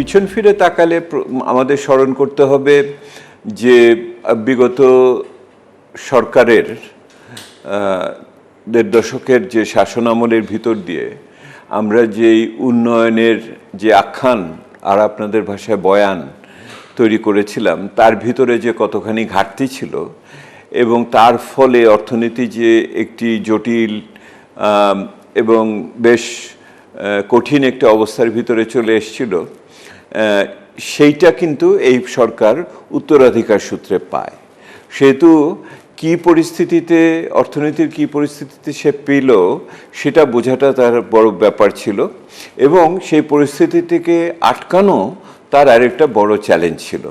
পিছন ফিরে তাকালে আমাদের স্মরণ করতে হবে যে বিগত সরকারের দেড় দশকের যে শাসনামলের ভিতর দিয়ে আমরা যেই উন্নয়নের যে আখ্যান আর আপনাদের ভাষায় বয়ান তৈরি করেছিলাম, তার ভিতরে যে কতখানি ঘাটতি ছিল এবং তার ফলে অর্থনীতি যে একটি জটিল এবং বেশ কঠিন একটা অবস্থার ভিতরে চলে এসেছিল সেইটা কিন্তু এই সরকার উত্তরাধিকার সূত্রে পায়। সেহেতু কি পরিস্থিতিতে, অর্থনীতির কি পরিস্থিতিতে সে পেল, সেটা বোঝাটা তার বড় ব্যাপার ছিল এবং সেই পরিস্থিতি থেকে আটকানো তার আরেকটা বড় চ্যালেঞ্জ ছিল।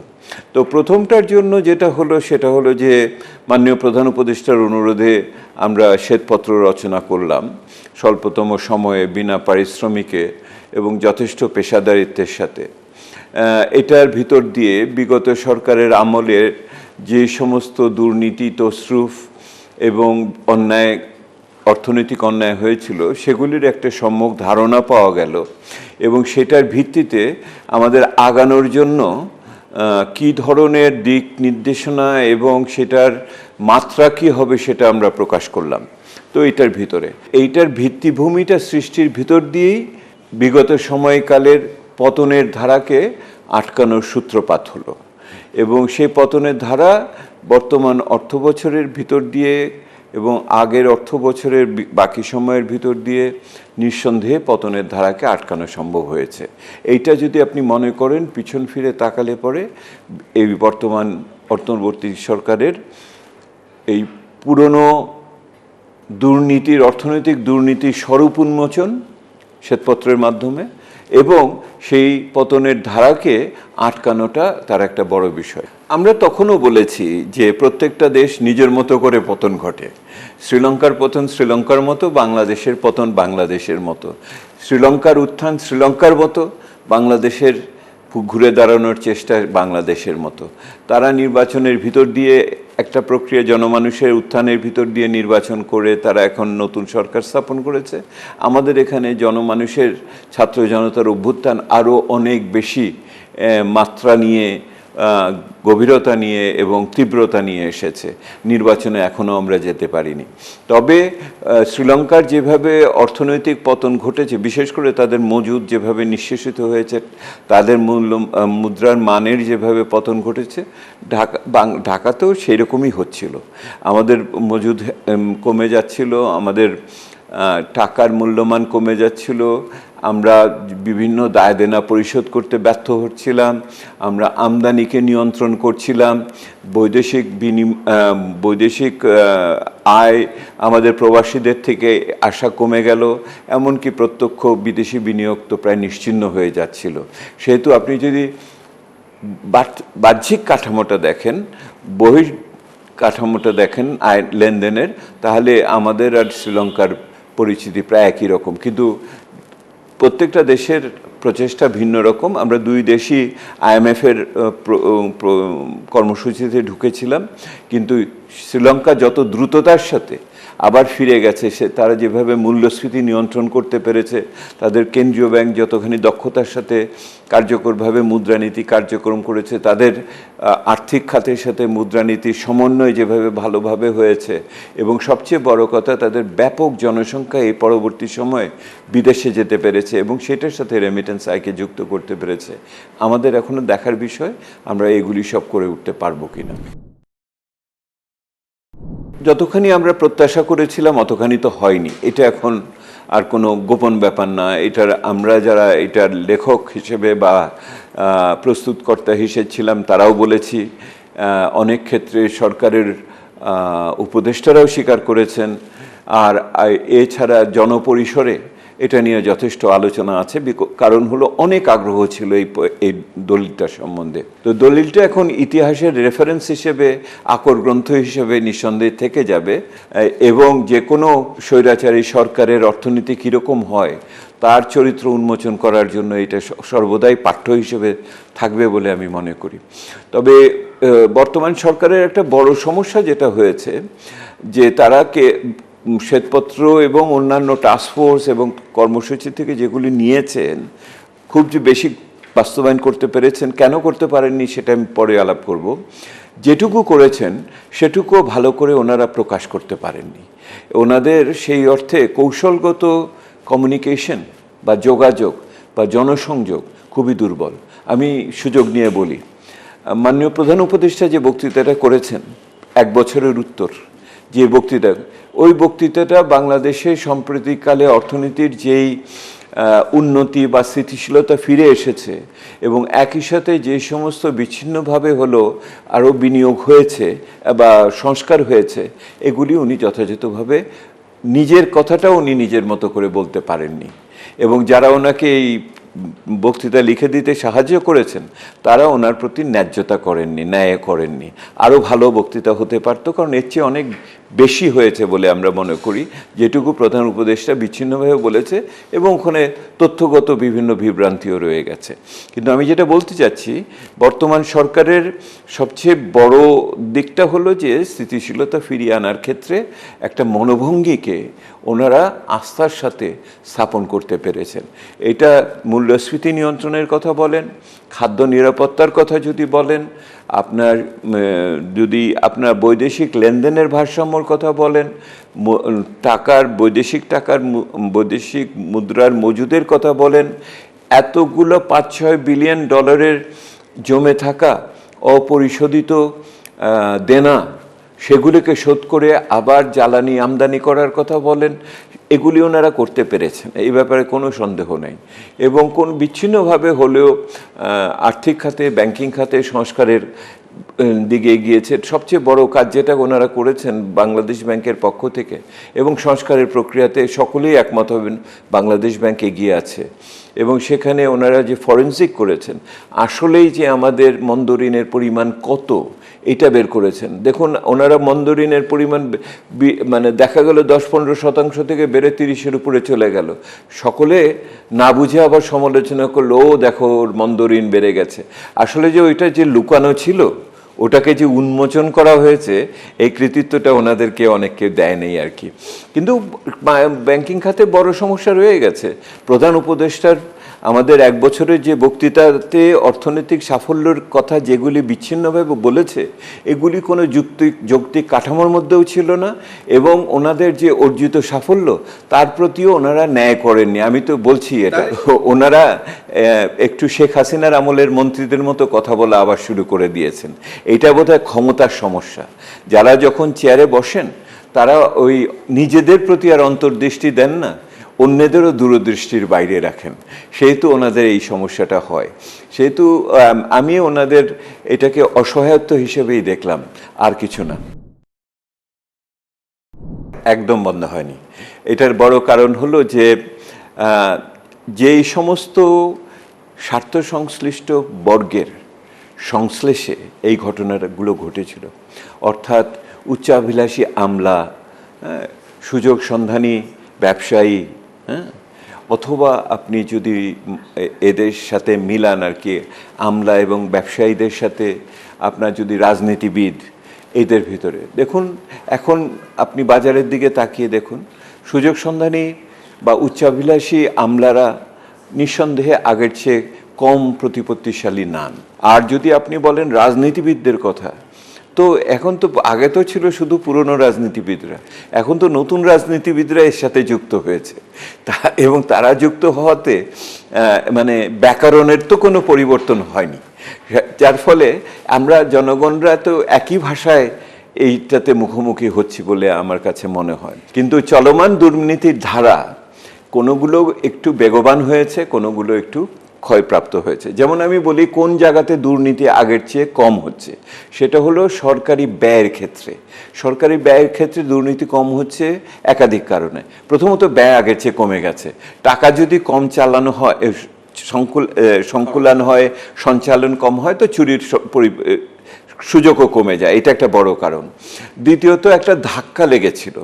তো প্রথমটার জন্য যেটা হলো, সেটা হলো যে মাননীয় প্রধান উপদেষ্টার অনুরোধে আমরা শ্বেতপত্র রচনা করলাম। স্বল্পতম সময়ে বিনা পারিশ্রমিকে এবং যথেষ্ট পেশাদারিত্বের সাথে। এটার ভিতর দিয়ে বিগত সরকারের আমলের যে সমস্ত দুর্নীতি তসরুফ এবং অন্যায়, অর্থনৈতিক অন্যায় হয়েছিল, সেগুলির একটা সম্যক ধারণা পাওয়া গেল এবং সেটার ভিত্তিতে আমাদের আগানোর জন্য কি ধরনের দিক নির্দেশনা এবং সেটার মাত্রা কি হবে সেটা আমরা প্রকাশ করলাম। তো এটার ভিতরে। এইটার ভিত্তিভূমিটা সৃষ্টির ভিতর দিয়েই বিগত সময়কালের পতনের ধারাকে আটকানোর সূত্রপাত হলো এবং সেই পতনের ধারা বর্তমান অর্থ বছরের ভিতর দিয়ে এবং আগের অর্থ বছরের বাকি সময়ের ভিতর দিয়ে নিঃসন্দেহে পতনের ধারাকে আটকানো সম্ভব হয়েছে। এইটা যদি আপনি মনে করেন, পিছন ফিরে তাকালে পরে এই বর্তমান অন্তর্বর্তী সরকারের এই পুরনো দুর্নীতির, অর্থনৈতিক দুর্নীতির স্বরূপ উন্মোচন শ্বেতপত্রের মাধ্যমে এবং সেই পতনের ধারাকে আটকানোটা তার একটা বড় বিষয়। আমরা তখনও বলেছি যে প্রত্যেকটা দেশ নিজের মতো করে পতন ঘটে। শ্রীলঙ্কার পতন শ্রীলঙ্কার মতো, বাংলাদেশের পতন বাংলাদেশের মতো। শ্রীলঙ্কার উত্থান শ্রীলঙ্কার মতো, বাংলাদেশের ঘুরে দাঁড়ানোর চেষ্টা বাংলাদেশের মতো। তারা নির্বাচনের ভিতর দিয়ে একটা প্রক্রিয়া জনমানুষের উত্থানের ভিতর দিয়ে নির্বাচন করে তারা এখন নতুন সরকার স্থাপন করেছে। আমাদের এখানে জনমানুষের ছাত্র জনতার অভ্যুত্থান আরও অনেক বেশি মাত্রা নিয়ে গভীরতা নিয়ে এবং তীব্রতা নিয়ে এসেছে। নির্বাচনে এখনও আমরা যেতে পারিনি। তবে শ্রীলঙ্কার যেভাবে অর্থনৈতিক পতন ঘটেছে, বিশেষ করে তাদের মজুদ যেভাবে নিঃশেষিত হয়েছে, তাদের মূল্য মুদ্রার মানের যেভাবে পতন ঘটেছে, ঢাকা ঢাকাতেও সেই রকমই হচ্ছিল। আমাদের মজুদ কমে যাচ্ছিল, আমাদের টাকার মূল্যমান কমে যাচ্ছিল আমরা বিভিন্ন দায় দেনা পরিশোধ করতে ব্যর্থ হচ্ছিলাম আমরা আমদানিকে নিয়ন্ত্রণ করছিলাম বৈদেশিক আহ, বৈদেশিক আয় আমাদের প্রবাসীদের থেকে আশা কমে গেল এমনকি প্রত্যক্ষ বিদেশি বিনিয়োগ তো প্রায় নিশ্চিহ্ন হয়ে যাচ্ছিল। সেহেতু আপনি যদি বাহ্যিক কাঠামোটা দেখেন বহির কাঠামোটা দেখেন আয় লেনদেনের তাহলে আমাদের আর শ্রীলঙ্কার পরিচিতি প্রায় একই রকম। কিন্তু প্রত্যেকটা দেশের প্রচেষ্টা ভিন্ন রকম। আমরা দুই দেশই আইএমএফের কর্মসূচিতে ঢুকেছিলাম। কিন্তু শ্রীলঙ্কা যত দ্রুততার সাথে আবার ফিরে গেছে, সে, তারা যেভাবে মূল্যস্ফীতি নিয়ন্ত্রণ করতে পেরেছে, তাদের কেন্দ্রীয় ব্যাংক যতখানি দক্ষতার সাথে কার্যকরভাবে মুদ্রানীতি কার্যক্রম করেছে, তাদের আর্থিক খাতের সাথে মুদ্রানীতির সমন্বয় যেভাবে ভালোভাবে হয়েছে এবং সবচেয়ে বড় কথা তাদের ব্যাপক জনসংখ্যা এই পরবর্তী সময়ে বিদেশে যেতে পেরেছে এবং সেটার সাথে রেমিটেন্স আয়কে যুক্ত করতে পেরেছে। আমাদের এখনও দেখার বিষয়, আমরা এগুলি সব করে উঠতে পারব কিনা। যতখানি আমরা প্রত্যাশা করেছিলাম, অতখানি তো হয়নি। এটা এখন আর কোনো গোপন ব্যাপার না। এটার আমরা যারা এটার লেখক হিসেবে বা প্রস্তুতকর্তা হিসেবে ছিলাম, তারাও বলেছি অনেক ক্ষেত্রে সরকারের উপদেষ্টারাও স্বীকার করেছেন। আর এছাড়া জনপরিসরে এটা নিয়ে যথেষ্ট আলোচনা আছে কারণ হলো অনেক আগ্রহ ছিল এই এই দলিলটা সম্বন্ধে। তো দলিলটা এখন ইতিহাসের রেফারেন্স হিসেবে, আকর গ্রন্থ হিসেবে নিঃসন্দেহে থেকে যাবে এবং যে কোনো স্বৈরাচারী সরকারের অর্থনীতি কীরকম হয়, তার চরিত্র উন্মোচন করার জন্য এটা সর্বদাই পাঠ্য হিসেবে থাকবে বলে আমি মনে করি। তবে বর্তমান সরকারের একটা বড় সমস্যা যেটা হয়েছে, যে তারা কে শ্বেতপত্র এবং অন্যান্য টাস্কফোর্স এবং কর্মসূচি থেকে যেগুলি নিয়েছেন, খুব যে বেশি বাস্তবায়ন করতে পেরেছেন, কেন করতে পারেননি সেটা আমি পরে আলাপ করব। যেটুকু করেছেন, সেটুকুও ভালো করে ওনারা প্রকাশ করতে পারেননি। ওনাদের সেই অর্থে কৌশলগত কমিউনিকেশন বা যোগাযোগ বা জনসংযোগ খুবই দুর্বল। আমি সুযোগ নিয়ে বলি, মাননীয় প্রধান উপদেষ্টা যে বক্তৃতাটা করেছেন, এক বছরের উত্তর যে বক্তৃতা, ওই বক্তৃতাটা বাংলাদেশে সাম্প্রতিককালে অর্থনীতির যেই উন্নতি বা স্থিতিশীলতা ফিরে এসেছে এবং একই সাথে যে সমস্ত বিচ্ছিন্নভাবে হলো আরও বিনিয়োগ হয়েছে বা সংস্কার হয়েছে, এগুলি উনি যথাযথভাবে নিজের কথাটাও উনি নিজের মতো করে বলতে পারেননি এবং যারা ওনাকে এই বক্তৃতা লিখে দিতে সাহায্য করেছেন, তারা ওনার প্রতি ন্যায্যতা করেননি, ন্যায় করেননি। আরও ভালো বক্তৃতা হতে পারত, কারণ এর চেয়ে অনেক বেশি হয়েছে বলে আমরা মনে করি। যেটুকু প্রধান উপদেষ্টা বিচ্ছিন্নভাবে বলেছে, এবং ওখানে তথ্যগত বিভিন্ন বিভ্রান্তিও রয়ে গেছে। কিন্তু আমি যেটা বলতে চাচ্ছি, বর্তমান সরকারের সবচেয়ে বড় দিকটা হলো যে, স্থিতিশীলতা ফিরিয়ে আনার ক্ষেত্রে একটা মনোভঙ্গিকে ওনারা আস্থার সাথে স্থাপন করতে পেরেছেন। এটা মূল্যস্ফীতি নিয়ন্ত্রণের কথা বলেন, খাদ্য নিরাপত্তার কথা যদি বলেন, আপনার যদি আপনার বৈদেশিক লেনদেনের ভারসাম্যর কথা বলেন টাকার, বৈদেশিক টাকার বৈদেশিক মুদ্রার মজুদের কথা বলেন, এতগুলো পাঁচ ছয় বিলিয়ন ডলারের জমে থাকা অপরিশোধিত দেনা সেগুলিকে শোধ করে আবার জ্বালানি আমদানি করার কথা বলেন। এগুলি ওনারা করতে পেরেছেন, এই ব্যাপারে কোনো সন্দেহ নেই। এবং কোন বিচ্ছিন্নভাবে হলেও আর্থিক খাতে, ব্যাংকিং খাতে সংস্কারের দিকে এগিয়েছে। সবচেয়ে বড় কাজ যেটা ওনারা করেছেন বাংলাদেশ ব্যাংকের পক্ষ থেকে, এবং সংস্কারের প্রক্রিয়াতে সকলেই একমত হবেন, বাংলাদেশ ব্যাংক এগিয়ে আছে। এবং সেখানে ওনারা যে ফরেন্সিক করেছেন, আসলেই যে আমাদের মন্দরিনের পরিমাণ কত এটা বের করেছেন। দেখুন, ওনারা মন্দরিনের পরিমাণ মানে দেখা গেল দশ পনেরো শতাংশ থেকে বেড়ে তিরিশের উপরে চলে গেল। সকলে না বুঝে আবার সমালোচনা করল, ও দেখো, ওর মন্দরিন বেড়ে গেছে। আসলে যে ওইটা যে লুকানো ছিল, ওটাকে যে উন্মোচন করা হয়েছে, এই কৃতিত্বটা ওনাদেরকে অনেককে দেয় নেই আর কি। কিন্তু ব্যাংকিং খাতে বড় সমস্যা রয়ে গেছে। প্রধান উপদেষ্টার আমাদের এক বছরের যে বক্তৃতাতে অর্থনৈতিক সাফল্যের কথা যেগুলি বিচ্ছিন্নভাবে বলেছে এগুলি কোনো যুক্তিক যৌক্তিক কাঠামোর মধ্যেও ছিল না এবং ওনাদের যে অর্জিত সাফল্য তার প্রতিও ওনারা ন্যায় করেননি। আমি তো বলছি এটা। ওনারা একটু শেখ হাসিনার আমলের মন্ত্রীদের মতো কথা বলা আবার শুরু করে দিয়েছেন। এটা বোধহয় ক্ষমতার সমস্যা। যারা যখন চেয়ারে বসেন তারা ওই নিজেদের প্রতি আর অন্তর্দৃষ্টি দেন না। অন্যদেরও দূরদৃষ্টির বাইরে রাখেন। সেহেতু ওনাদের এই সমস্যাটা হয়। সেহেতু, আমি ওনাদের এটাকে অসহায়ত্ব হিসেবেই দেখলাম, আর কিছু না। একদম বন্ধ হয়নি। এটার বড় কারণ হলো যে যেই সমস্ত স্বার্থ সংশ্লিষ্ট বর্গের সংশ্লেষে এই ঘটনাগুলো ঘটেছিল, অর্থাৎ উচ্চাভিলাষী আমলা সুযোগ সন্ধানী ব্যবসায়ী হ্যাঁ? অথবা আপনি যদি এদের সাথে মিলান আর কি, আমলা এবং ব্যবসায়ীদের সাথে আপনার যদি রাজনীতিবিদ এদের ভিতরে। দেখুন, এখন আপনি বাজারের দিকে তাকিয়ে দেখুন, সুযোগ সন্ধানী বা উচ্চাভিলাষী আমলারা নিঃসন্দেহে আগের চেয়ে কম প্রতিপত্তিশালী নান। আর যদি আপনি বলেন রাজনীতিবিদদের কথা তো এখন তো আগে তো ছিল শুধু পুরনো রাজনীতিবিদরা। এখন তো নতুন রাজনীতিবিদরা এর সাথে যুক্ত হয়েছে। তা এবং তারা যুক্ত হওয়াতে মানে ব্যাকরণের তো কোনো পরিবর্তন হয়নি। যার ফলে আমরা জনগণরা তো একই ভাষায় এইটাতে মুখোমুখি হচ্ছি বলে আমার কাছে মনে হয়। কিন্তু চলমান দুর্নীতির ধারা, কোনোগুলো একটু বেগবান হয়েছে, কোনোগুলো একটু ক্ষয়প্রাপ্ত হয়েছে। যেমন আমি বলি, কোন জায়গাতে দুর্নীতি আগের চেয়ে কম হচ্ছে? সেটা হলো সরকারি ব্যয়ের ক্ষেত্রে। সরকারি ব্যয়ের ক্ষেত্রে দুর্নীতি কম হচ্ছে একাধিক কারণে। প্রথমত, ব্যয় আগের চেয়ে কমে গেছে। টাকা যদি কম চালানো হয় সংকুল সংকুলান হয়, সঞ্চালন কম হয়, তো চুরির সুযোগও কমে যায়, এটা একটা বড় কারণ। দ্বিতীয়ত একটা ধাক্কা লেগেছিল।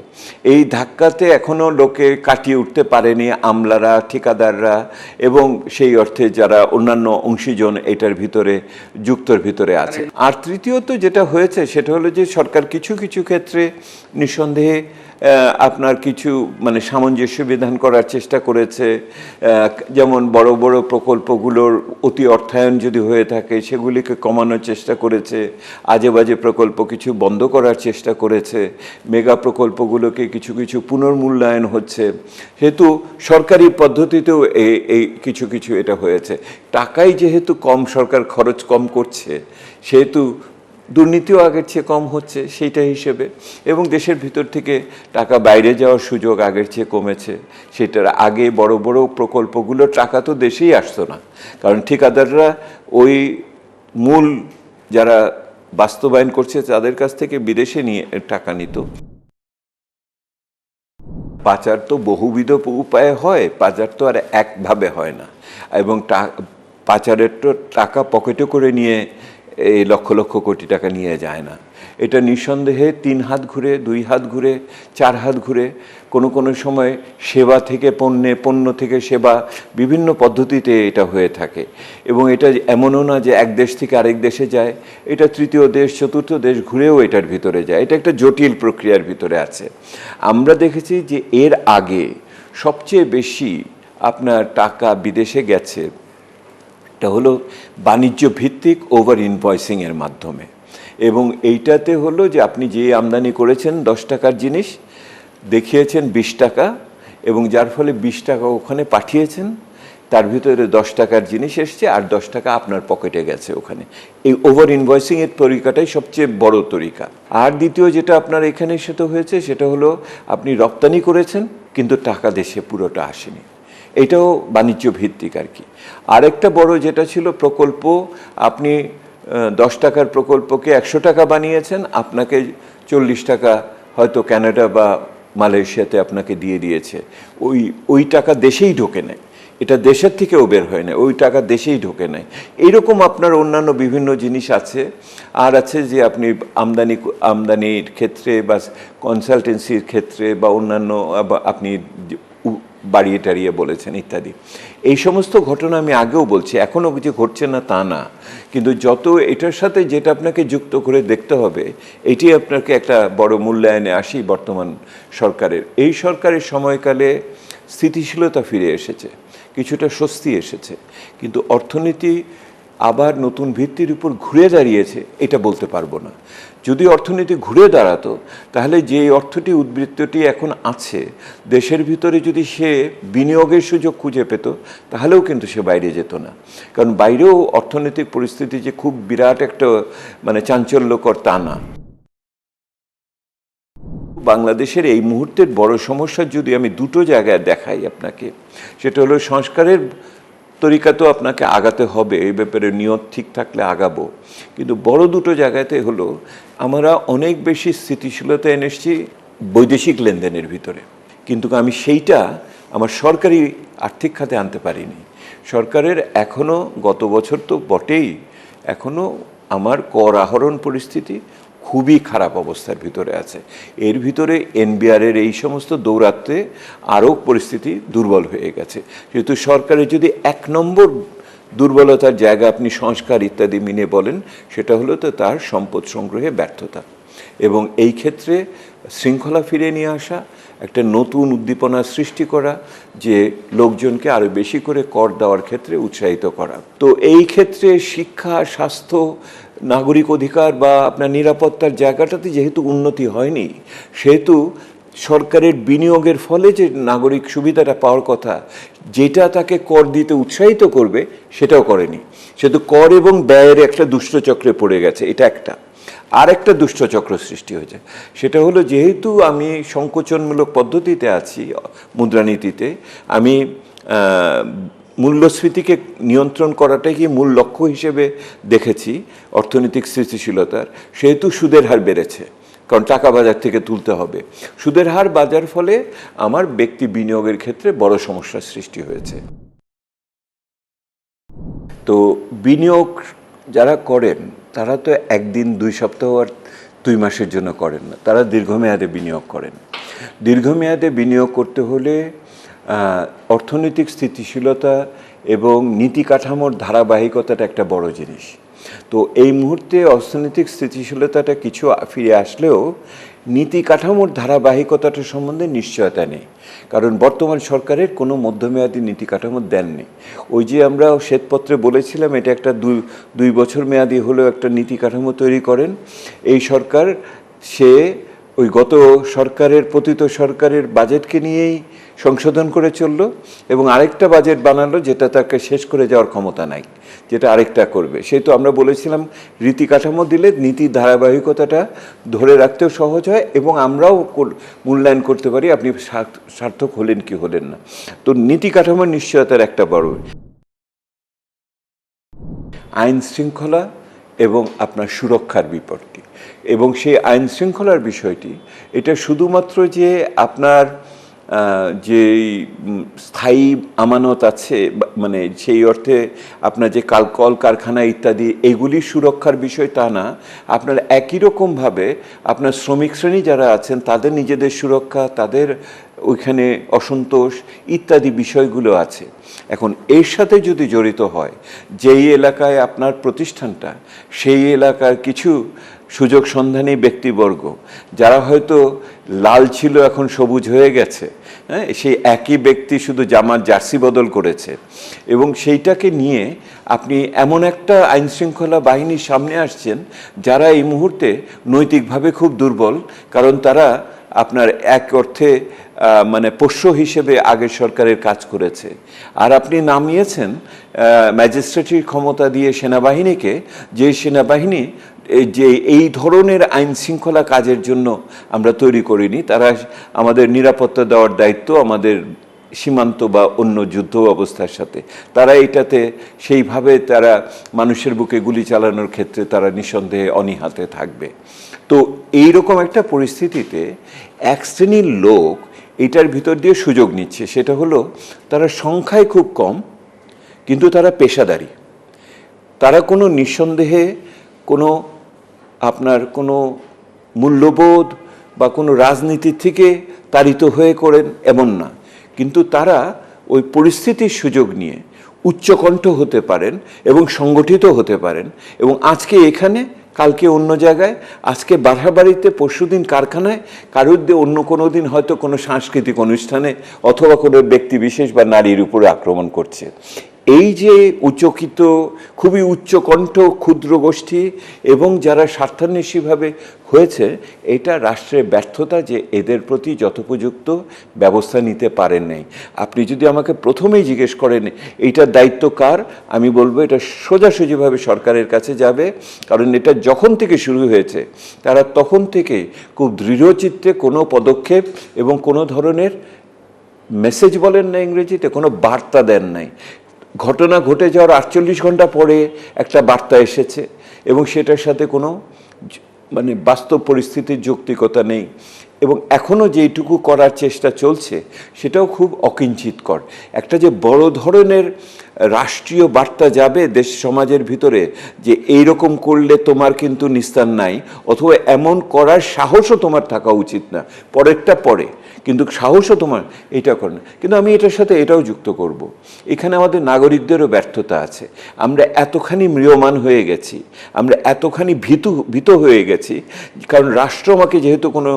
এই ধাক্কাতে এখনও লোকে কাটিয়ে উঠতে পারেনি আমলারা, ঠিকাদাররা এবং সেই অর্থে যারা অন্যান্য অংশীজন এটার ভিতরে, যুক্তর ভিতরে আছে। আর তৃতীয়ত যেটা হয়েছে সেটা হলো যে সরকার কিছু কিছু ক্ষেত্রে নিঃসন্দেহে আপনার কিছু মানে সামঞ্জস্য বিধান করার চেষ্টা করেছে। যেমন বড় বড় প্রকল্পগুলোর অতি অর্থায়ন যদি হয়ে থাকে, সেগুলিকে কমানোর চেষ্টা করেছে। আজে বাজে প্রকল্প কিছু বন্ধ করার চেষ্টা করেছে। মেগা প্রকল্পগুলোকে কিছু কিছু পুনর্মূল্যায়ন হচ্ছে। সেহেতু সরকারি পদ্ধতিতেও এই এই কিছু কিছু এটা হয়েছে। টাকাই যেহেতু কম, সরকার খরচ কম করছে, সেহেতু দুর্নীতিও আগের চেয়ে কম হচ্ছে সেইটা হিসেবে। এবং দেশের ভিতর থেকে টাকা বাইরে যাওয়ার সুযোগ আগের চেয়ে কমেছে। সেটার আগে বড় বড় প্রকল্পগুলো টাকা তো দেশেই আসতো না। কারণ ঠিকাদাররা ওই মূল যারা বাস্তবায়ন করছে তাদের কাছ থেকে বিদেশে নিয়ে টাকা নিত। পাচার তো বহুবিধ উপায়ে হয়, পাচার তো আর একভাবে হয় না। এবং পাচারের তো টাকা পকেটে করে নিয়ে এই লক্ষ লক্ষ কোটি টাকা নিয়ে যায় না। এটা নিঃসন্দেহে তিন হাত ঘুরে, দুই হাত ঘুরে, চার হাত ঘুরে, কোনো কোনো সময় সেবা থেকে পণ্যে, পণ্য থেকে সেবা বিভিন্ন পদ্ধতিতে এটা হয়ে থাকে। এবং এটা এমনও না যে এক দেশ থেকে আরেক দেশে যায়, এটা তৃতীয় দেশ, চতুর্থ দেশ ঘুরেও এটার ভিতরে যায়। এটা একটা জটিল প্রক্রিয়ার ভিতরে আছে। আমরা দেখেছি যে এর আগে সবচেয়ে বেশি আপনার টাকা বিদেশে গেছে এটা হলো বাণিজ্য ভিত্তিক ওভার ইনভয়েসিং এর মাধ্যমে। এবং এইটাতে হলো যে আপনি যে আমদানি করেছেন দশ টাকার জিনিস, দেখিয়েছেন বিশ টাকা, এবং যার ফলে বিশ টাকা ওখানে পাঠিয়েছেন, তার ভিতরে দশ টাকার জিনিস এসছে আর দশ টাকা আপনার পকেটে গেছে ওখানে। এই ওভার ইনভয়েসিং এর তরিকাটাই সবচেয়ে বড় তরিকা। আর দ্বিতীয় যেটা আপনার এখানে সেটা হয়েছে, সেটা হলো আপনি রপ্তানি করেছেন, কিন্তু টাকা দেশে পুরোটা আসেনি। এটাও বাণিজ্য ভিত্তিক আর কি। আরেকটা বড় যেটা ছিল প্রকল্প, আপনি দশ টাকার প্রকল্পকে একশো টাকা বানিয়েছেন, আপনাকে চল্লিশ টাকা হয়তো কানাডা বা মালয়েশিয়াতে আপনাকে দিয়ে দিয়েছে। ওই ওই টাকা দেশেই ঢোকে নেয় এটা দেশের থেকেও বের হয় না ওই টাকা দেশেই ঢোকে নেয় এইরকম আপনার অন্যান্য বিভিন্ন জিনিস আছে, আর আছে যে আপনি আমদানি, আমদানির ক্ষেত্রে বা কনসালটেন্সির ক্ষেত্রে বা অন্যান্য আপনি বাড়িয়ে টাড়িয়ে বলেছেন ইত্যাদি। এই সমস্ত ঘটনা আমি আগেও বলছি, এখনও কিছু ঘটছে না তা না। কিন্তু যত এটার সাথে যেটা আপনাকে যুক্ত করে দেখতে হবে, এটি আপনাকে একটা বড় মূল্যায়নে আসি বর্তমান সরকারের। এই সরকারের সময়কালে স্থিতিশীলতা ফিরে এসেছে, কিছুটা স্বস্তি এসেছে। কিন্তু অর্থনীতি আবার নতুন ভিত্তির উপর ঘুরে দাঁড়িয়েছে, এটা বলতে পারব না। যদি অর্থনীতি ঘুরে দাঁড়াতো, তাহলে যে অর্থটি উদ্বৃত্তটি এখন আছে, দেশের ভিতরে যদি সে বিনিয়োগের সুযোগ খুঁজে পেত, তাহলেও কিন্তু সে বাইরে যেত না। কারণ বাইরেও অর্থনৈতিক পরিস্থিতি যে খুব বিরাট একটা মানে চাঞ্চল্যকর তা না। বাংলাদেশের এই মুহূর্তের বড় সমস্যা যদি আমি দুটো জায়গায় দেখাই আপনাকে, সেটা হলো সংস্কারের তরিকা তো আপনাকে আগাতে হবে, এই ব্যাপারে নিয়ত ঠিক থাকলে আগাবো। কিন্তু বড় দুটো জায়গাতে হলো, আমরা অনেক বেশি স্থিতিশীলতা এনেছি বৈদেশিক লেনদেনের ভিতরে। কিন্তু আমি সেইটা আমার সরকারি আর্থিক খাতে আনতে পারিনি। সরকারের এখনও গত বছর তো বটেই এখনও আমার কর আহরণ পরিস্থিতি খুবই খারাপ অবস্থার ভিতরে আছে। এর ভিতরে এনবিআরের এই সমস্ত দৌরাত্মে আরও পরিস্থিতি দুর্বল হয়ে গেছে। যেহেতু সরকারের যদি এক নম্বর দুর্বলতার জায়গা আপনি সংস্কার ইত্যাদি মিনে বলেন, সেটা হলো তো তার সম্পদ সংগ্রহে ব্যর্থতা। এবং এই ক্ষেত্রে শৃঙ্খলা ফিরে নিয়ে আসা একটা নতুন উদ্দীপনা সৃষ্টি করা, যে লোকজনকে আরও বেশি করে কর দেওয়ার ক্ষেত্রে উৎসাহিত করা। তো এই ক্ষেত্রে শিক্ষা, স্বাস্থ্য, নাগরিক অধিকার বা আপনার নিরাপত্তার জায়গাটাতে যেহেতু উন্নতি হয়নি, সেহেতু সরকারের বিনিয়োগের ফলে যে নাগরিক সুবিধাটা পাওয়ার কথা, যেটা তাকে কর দিতে উৎসাহিত করবে, সেটাও করেনি। সেহেতু কর এবং ব্যয়ের একটা দুষ্টচক্রে পড়ে গেছে, এটা একটা। আর একটা দুষ্টচক্র সৃষ্টি হয়েছে। সেটা হলো যেহেতু আমি সংকোচনমূলক পদ্ধতিতে আছি, মুদ্রানীতিতে, আমি মূল্যস্ফীতিকে নিয়ন্ত্রণ করাটাই কি মূল লক্ষ্য হিসেবে দেখেছি, অর্থনৈতিক স্থিতিশীলতার, সেহেতু সুদের হার বেড়েছে, কারণ টাকা বাজার থেকে তুলতে হবে। সুদের হার বাজার ফলে আমার ব্যক্তি বিনিয়োগের ক্ষেত্রে বড় সমস্যার সৃষ্টি হয়েছে। তো বিনিয়োগ যারা করেন তারা তো একদিন দুই সপ্তাহ আর দুই মাসের জন্য করেন না। তারা দীর্ঘমেয়াদে বিনিয়োগ করেন। দীর্ঘমেয়াদে বিনিয়োগ করতে হলে অর্থনৈতিক স্থিতিশীলতা এবং নীতি কাঠামোর ধারাবাহিকতাটা একটা বড় জিনিস। তো এই মুহূর্তে অর্থনৈতিক স্থিতিশীলতাটা কিছু ফিরে আসলেও নীতি কাঠামোর ধারাবাহিকতাটা সম্বন্ধে নিশ্চয়তা নেই। কারণ বর্তমান সরকারের কোনো মধ্যমেয়াদী নীতি কাঠামো দেননি। ওই যে আমরা শ্বেতপত্রে বলেছিলাম, এটা একটা দুই দুই বছর মেয়াদি হলেও একটা নীতি কাঠামো তৈরি করেন। এই সরকার, সে ওই গত সরকারের, পতিত সরকারের বাজেটকে নিয়েই সংশোধন করে চলল এবং আরেকটা বাজেট বানালো যেটা তাকে শেষ করে যাওয়ার ক্ষমতা নাই। যেটা আরেকটা করবে। সেই তো আমরা বলেছিলাম রীতি কাঠামো দিলে নীতি ধারাবাহিকতাটা ধরে রাখতেও সহজ হয় এবং আমরাও মূল্যায়ন করতে পারি, আপনি সার্থক হলেন কি হলেন না। তো নীতি কাঠামোর নিশ্চয়তার একটা বড় আইন শৃঙ্খলা এবং আপনার সুরক্ষার বিপত্তি। এবং সেই আইন শৃঙ্খলার বিষয়টি, এটা শুধুমাত্র যে আপনার যে স্থায়ী আমানত আছে মানে সেই অর্থে আপনার যে কাল কল কারখানা ইত্যাদি, এগুলি সুরক্ষার বিষয় তা না। আপনার একই রকমভাবে আপনার শ্রমিক শ্রেণি যারা আছেন, তাদের নিজেদের সুরক্ষা, তাদের ওইখানে অসন্তোষ ইত্যাদি বিষয়গুলো আছে। এখন এর সাথে যদি জড়িত হয়, যেই এলাকায় আপনার প্রতিষ্ঠানটা, সেই এলাকার কিছু সুযোগ সন্ধানী ব্যক্তিবর্গ, যারা হয়তো লাল ছিল, এখন সবুজ হয়ে গেছে। হ্যাঁ সেই একই ব্যক্তি শুধু জামার জার্সি বদল করেছে। এবং সেইটাকে নিয়ে আপনি এমন একটা আইন শৃঙ্খলা বাহিনীর সামনে আসছেন, যারা এই মুহূর্তে নৈতিকভাবে খুব দুর্বল, কারণ তারা আপনার এক অর্থে মানে পোষ্য হিসেবে আগের সরকারের কাজ করেছে। আর আপনি নামিয়েছেন ম্যাজিস্ট্রেটির ক্ষমতা দিয়ে সেনাবাহিনীকে, যে সেনাবাহিনী যে, এই ধরনের আইন শৃঙ্খলা কাজের জন্য আমরা তৈরি করিনি, তারা আমাদের নিরাপত্তা দেওয়ার দায়িত্ব আমাদের সীমান্ত বা অন্য যুদ্ধ অবস্থার সাথে। তারা এটাতে, সেইভাবে তারা মানুষের বুকে গুলি চালানোর ক্ষেত্রে তারা নিঃসন্দেহে অনীহাতে থাকবে। তো এই রকম একটা পরিস্থিতিতে এক শ্রেণির লোক এটার ভিতর দিয়ে সুযোগ নিচ্ছে, সেটা হলো তারা সংখ্যায় খুব কম, কিন্তু তারা পেশাদারি। তারা কোনো নিঃসন্দেহে কোনো আপনার কোনো মূল্যবোধ বা কোনো রাজনীতির থেকে তাড়িত হয়ে করেন এমন না। কিন্তু তারা ওই পরিস্থিতির সুযোগ নিয়ে উচ্চকণ্ঠ হতে পারেন এবং সংগঠিত হতে পারেন এবং আজকে এখানে, কালকে অন্য জায়গায়, আজকে বাড়াবাড়িতে পরশুদিন কারখানায় কারোর দিয়ে অন্য কোনো দিন হয়তো কোনো সাংস্কৃতিক অনুষ্ঠানে অথবা কোনো ব্যক্তি বিশেষ বা নারীর উপরে আক্রমণ করছে। এই যে উচ্চকিত, খুবই উচ্চকণ্ঠ, ক্ষুদ্র গোষ্ঠী এবং যারা স্বার্থান্বেষীভাবে হয়েছে, এটা রাষ্ট্রের ব্যর্থতা যে এদের প্রতি যথোপযুক্ত ব্যবস্থা নিতে পারেন নাই। আপনি যদি আমাকে প্রথমেই জিজ্ঞেস করেন, এইটার দায়িত্ব কার? আমি বলব, এটা সোজাসুজিভাবে সরকারের কাছে যাবে, কারণ এটা যখন থেকে শুরু হয়েছে, তারা তখন থেকে খুব দৃঢ়চিত্তে কোনো পদক্ষেপ এবং কোনো ধরনের মেসেজ বলেন না ইংরেজিতে, কোনো বার্তা দেন নাই। ঘটনা ঘটে যাওয়ার আটচল্লিশ ঘণ্টা পরে একটা বার্তা এসেছে এবং সেটার সাথে কোনো মানে বাস্তব পরিস্থিতির যৌক্তিকতা নেই এবং এখনও যেইটুকু করার চেষ্টা চলছে সেটাও খুব অকিঞ্চিতকর। একটা যে বড় ধরনের রাষ্ট্রীয় বার্তা যাবে দেশ সমাজের ভিতরে যে এই রকম করলে তোমার কিন্তু নিস্তার নাই, অথবা এমন করার সাহসও তোমার থাকা উচিত না, পরেরটা পরে। কিন্তু সাহসও তোমার এটা করে না। কিন্তু আমি এটার সাথে এটাও যুক্ত করব। এখানে আমাদের নাগরিকদেরও ব্যর্থতা আছে। আমরা এতখানি ম্রিয়মান হয়ে গেছি। আমরা এতখানি ভীতু ভীত হয়ে গেছি। কারণ রাষ্ট্র আমাকে যেহেতু কোনো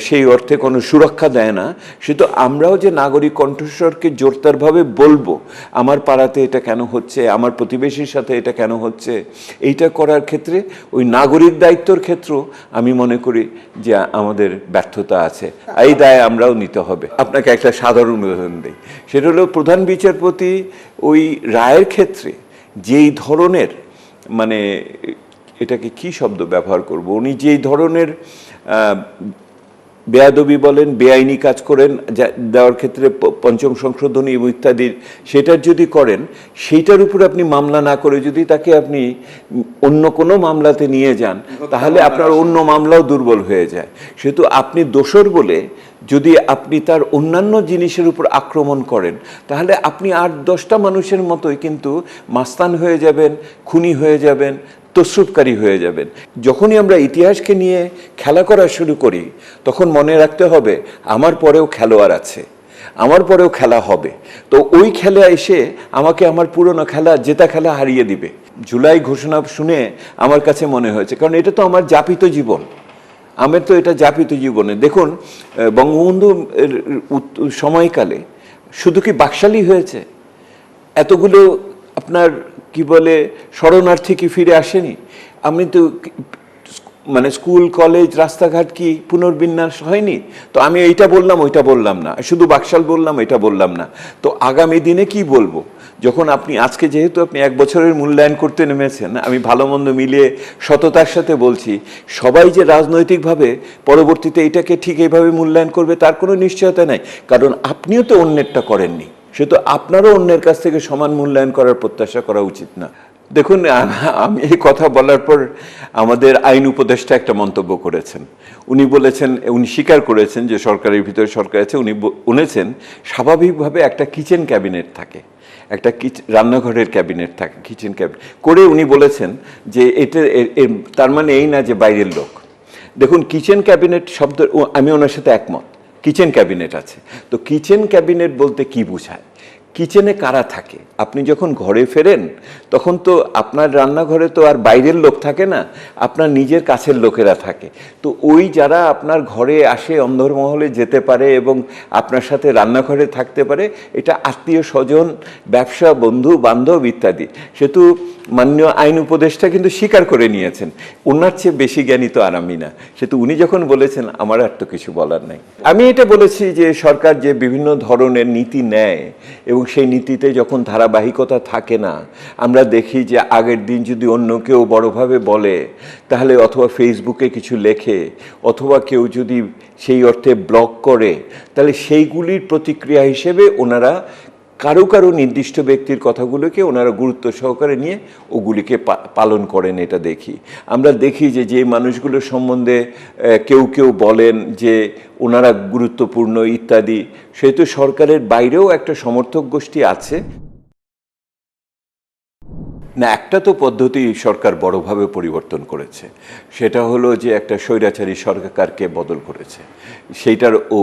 সেই অর্থে কোনো সুরক্ষা দেয় না সেহেতু আমরাও যে নাগরিক কণ্ঠস্বরকে জোরদারভাবে বলব আমার পাড়াতে এটা কেন হচ্ছে আমার প্রতিবেশীর সাথে এটা কেন হচ্ছে এইটা করার ক্ষেত্রে ওই নাগরিক দায়িত্বর ক্ষেত্রেও আমি মনে করি যে আমাদের ব্যর্থতা আছে। এই দায় আমরাও নিতে হবে। আপনাকে একটা সাধারণ উদাহরণ দিই। সেটা হলো প্রধান বিচারপতি ওই রায়ের ক্ষেত্রে যেই ধরনের মানে এটাকে কি শব্দ ব্যবহার করব? উনি যেই ধরনের বেয়াদবি বলেন বেআইনি কাজ করেন দেওয়ার ক্ষেত্রে পঞ্চম সংশোধনী এবং ইত্যাদি সেটার যদি করেন সেইটার উপর আপনি মামলা না করে যদি তাকে আপনি অন্য কোনো মামলাতে নিয়ে যান তাহলে আপনার অন্য মামলাও দুর্বল হয়ে যায়। সেহেতু আপনি দোষর বলে যদি আপনি তার অন্যান্য জিনিসের উপর আক্রমণ করেন তাহলে আপনি আট দশটা মানুষের মতোই কিন্তু মাস্তান হয়ে যাবেন খুনি হয়ে যাবেন তসরুপকারী হয়ে যাবেন। যখনই আমরা ইতিহাসকে নিয়ে খেলা করা শুরু করি, তখন মনে রাখতে হবে, আমার পরেও খেলোয়াড় আছে, আমার পরেও খেলা হবে। তো ওই খেলা এসে আমাকে আমার পুরনো খেলা, জেতা খেলা হারিয়ে দিবে। জুলাই ঘোষণা শুনে আমার কাছে মনে হয়েছে, কারণ এটা তো আমার যাপিত জীবন। আমার তো এটা যাপিত জীবনে। দেখুন বঙ্গবন্ধু সময়কালে শুধু কি বাকশালী হয়েছে? এতগুলো আপনার কি বলে, শরণার্থী কি ফিরে আসেনি? আমি তো মানে স্কুল, কলেজ, রাস্তাঘাট কি পুনর্বিন্যাস হয়নি? তো আমি এইটা বললাম, ওইটা বললাম না। শুধু বাকশাল বললাম, এটা বললাম না। তো আগামী দিনে কি বলব? যখন আপনি, আজকে যেহেতু আপনি এক বছরের মূল্যায়ন করতে নেমেছেন, আমি ভালো মন্দ মিলিয়ে সততার সাথে বলছি, সবাই যে রাজনৈতিকভাবে পরবর্তীতে এটাকে ঠিক এইভাবে মূল্যায়ন করবে, তার কোনো নিশ্চয়তা নাই। কারণ আপনিও তো অন্যেরটা করেননি। সে তো আপনারও অন্যের কাছ থেকে সমান মূল্যায়ন করার প্রত্যাশা করা উচিত না। দেখুন আমি এই কথা বলার পর আমাদের আইন উপদেষ্টা একটা মন্তব্য করেছেন। উনি বলেছেন, উনি স্বীকার করেছেন যে সরকারের ভিতরে সরকার আছে, উনি বলেছেন স্বাভাবিকভাবে একটা কিচেন ক্যাবিনেট থাকে, একটা কিচ- রান্নাঘরের ক্যাবিনেট থাকে, কিচেন ক্যাবিনেট। করে উনি বলেছেন যে এটা তার মানে এই না যে বাইরের লোক। দেখুন, কিচেন ক্যাবিনেট শব্দ আমি ওনার সাথে একমত। কিচেন ক্যাবিনেট আছে। তো কিচেন ক্যাবিনেট বলতে কি বোঝায়? কিচেনে কারা থাকে? আপনি যখন ঘরে ফেরেন, তখন তো আপনার রান্নাঘরে তো আর বাইরের লোক থাকে না, আপনার নিজের কাছের লোকেরা থাকে। তো ওই যারা আপনার ঘরে আসে, অন্ধরমহলে যেতে পারে এবং আপনার সাথে রান্নাঘরে থাকতে পারে, এটা আত্মীয় স্বজন, ব্যবসা, বন্ধু, বান্ধব ইত্যাদি। সেহেতু মাননীয় আইন উপদেষ্টা কিন্তু স্বীকার করে নিয়েছেন। ওনার চেয়ে বেশি জ্ঞানী তো আর আমি না। সেহেতু উনি যখন বলেছেন, আমার আর তো কিছু বলার নাই। আমি এটা বলেছি যে সরকার যে বিভিন্ন ধরনের নীতি নেয় এবং সেই নীতিতে যখন ধারাবাহিকতা থাকে না, আমরা দেখি যে আগের দিন যদি অন্য কেউ বড়োভাবে বলে, তাহলে অথবা ফেসবুকে কিছু লেখে, অথবা কেউ যদি সেই অর্থে ব্লক করে, তাহলে সেইগুলির প্রতিক্রিয়া হিসেবে ওনারা কারও কারও নির্দিষ্ট ব্যক্তির কথাগুলোকে ওনারা গুরুত্ব সহকারে নিয়ে ওগুলিকে পালন করেন, এটা দেখি। আমরা দেখি যে যে মানুষগুলো সম্বন্ধে কেউ কেউ বলেন যে, ওনারা গুরুত্বপূর্ণ ইত্যাদি। সেহেতু সরকারের বাইরেও একটা সমর্থক গোষ্ঠী আছে। না, একটা তো পদ্ধতি সরকার বড়ভাবে পরিবর্তন করেছে। সেটা হলো যে, একটা স্বৈরাচারী সরকারকে বদল করেছে। সেইটার ও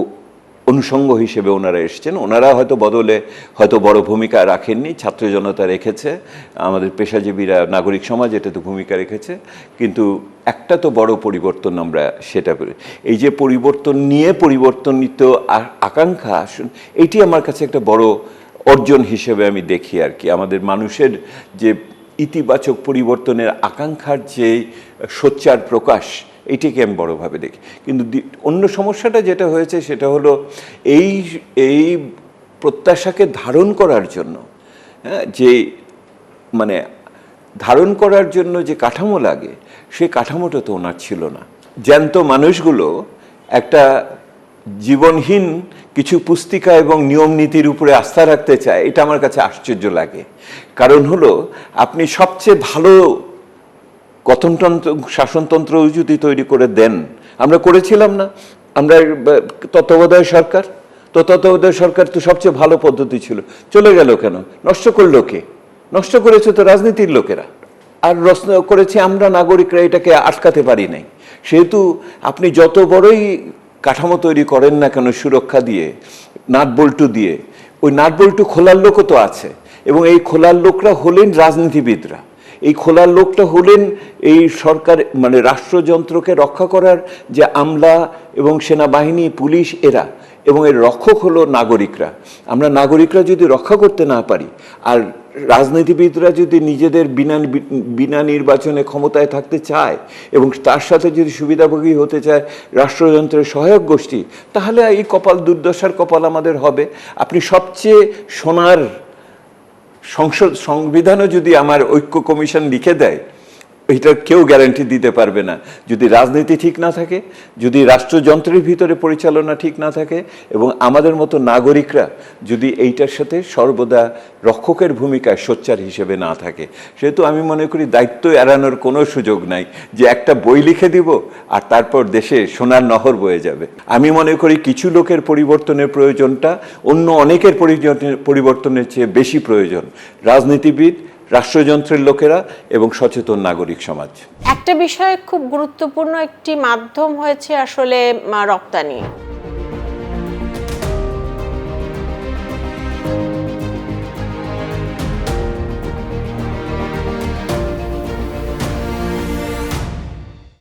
অনুষঙ্গ হিসেবে ওনারা এসছেন। ওনারা হয়তো বদলে হয়তো বড় ভূমিকা রাখেননি, ছাত্র জনতা রেখেছে, আমাদের পেশাজীবীরা, নাগরিক সমাজ এটাতে ভূমিকা রেখেছে, কিন্তু একটা তো বড় পরিবর্তন আমরা সেটা করি। এই যে পরিবর্তন নিয়ে পরিবর্তনিত আকাঙ্ক্ষা আসুন- এটি আমার কাছে একটা বড় অর্জন হিসেবে আমি দেখি আর কি। আমাদের মানুষের যে ইতিবাচক পরিবর্তনের আকাঙ্ক্ষার যে সোচ্চার প্রকাশ এটিকে আমি বড়োভাবে দেখি। কিন্তু অন্য সমস্যাটা যেটা হয়েছে সেটা হলো এই এই প্রত্যাশাকে ধারণ করার জন্য হ্যাঁ, যে মানে ধারণ করার জন্য যে কাঠামো লাগে সেই কাঠামোটা তো ওনার ছিল না। জ্যান্ত মানুষগুলো একটা জীবনহীন কিছু পুস্তিকা এবং নিয়ম নীতির উপরে আস্থা রাখতে চায় এটা আমার কাছে আশ্চর্য লাগে। কারণ হলো আপনি সবচেয়ে ভালো গঠনতন্ত্র, শাসনতন্ত্র যদি তৈরি করে দেন, আমরা করেছিলাম না। আমরা তত্ত্বাবধায়ক সরকার। তো তত্ত্বাবধায়ক সরকার তো সবচেয়ে ভালো পদ্ধতি ছিল। চলে গেল কেন? নষ্ট করল কে? নষ্ট করেছে তো রাজনীতির লোকেরা। আর রস করেছে আমরা নাগরিকরা, এটাকে আটকাতে পারি নাই। সেহেতু আপনি যত বড়ই কাঠামো তৈরি করেন না কেন, সুরক্ষা দিয়ে, নাট বল্টু দিয়ে, ওই নাট বল্টু খোলার লোকও তো আছে। এবং এই খোলার লোকরা হলেন রাজনীতিবিদরা। এই খোলার লোকটা হলেন এই সরকার মানে রাষ্ট্রযন্ত্রকে রক্ষা করার যে আমলা এবং সেনাবাহিনী, পুলিশ, এরা, এবং এর রক্ষক হলো নাগরিকরা। আমরা নাগরিকরা যদি রক্ষা করতে না পারি, আর রাজনীতিবিদরা যদি নিজেদের বিনা বিনা নির্বাচনে ক্ষমতায় থাকতে চায়, এবং তার সাথে যদি সুবিধাভোগী হতে চায় রাষ্ট্রযন্ত্রের সহায়ক গোষ্ঠী, তাহলে এই কপাল দুর্দশার কপাল আমাদের হবে। আপনি সবচেয়ে সোনার সংসদ সংবিধানও যদি আমার ঐক্য কমিশন লিখে দেয় এটা কেউ গ্যারান্টি দিতে পারবে না। যদি রাজনীতি ঠিক না থাকে, যদি রাষ্ট্রযন্ত্রের ভিতরে পরিচালনা ঠিক না থাকে এবং আমাদের মতো নাগরিকরা যদি এইটার সাথে সর্বদা রক্ষকের ভূমিকায় সোচ্চার হিসেবে না থাকে, সেহেতু আমি মনে করি দায়িত্ব এড়ানোর কোনো সুযোগ নাই যে একটা বই লিখে দিব আর তারপর দেশে সোনার নহর বয়ে যাবে। আমি মনে করি কিছু লোকের পরিবর্তনের প্রয়োজনটা অন্য অনেকের পরিবর্তনের চেয়ে বেশি প্রয়োজন। রাজনীতিবিদ রাষ্ট্রযন্ত্রের লোকেরা এবং সচেতন নাগরিক সমাজ। একটা বিষয়ে খুব গুরুত্বপূর্ণ একটি মাধ্যম হয়েছে আসলে রপ্তানি।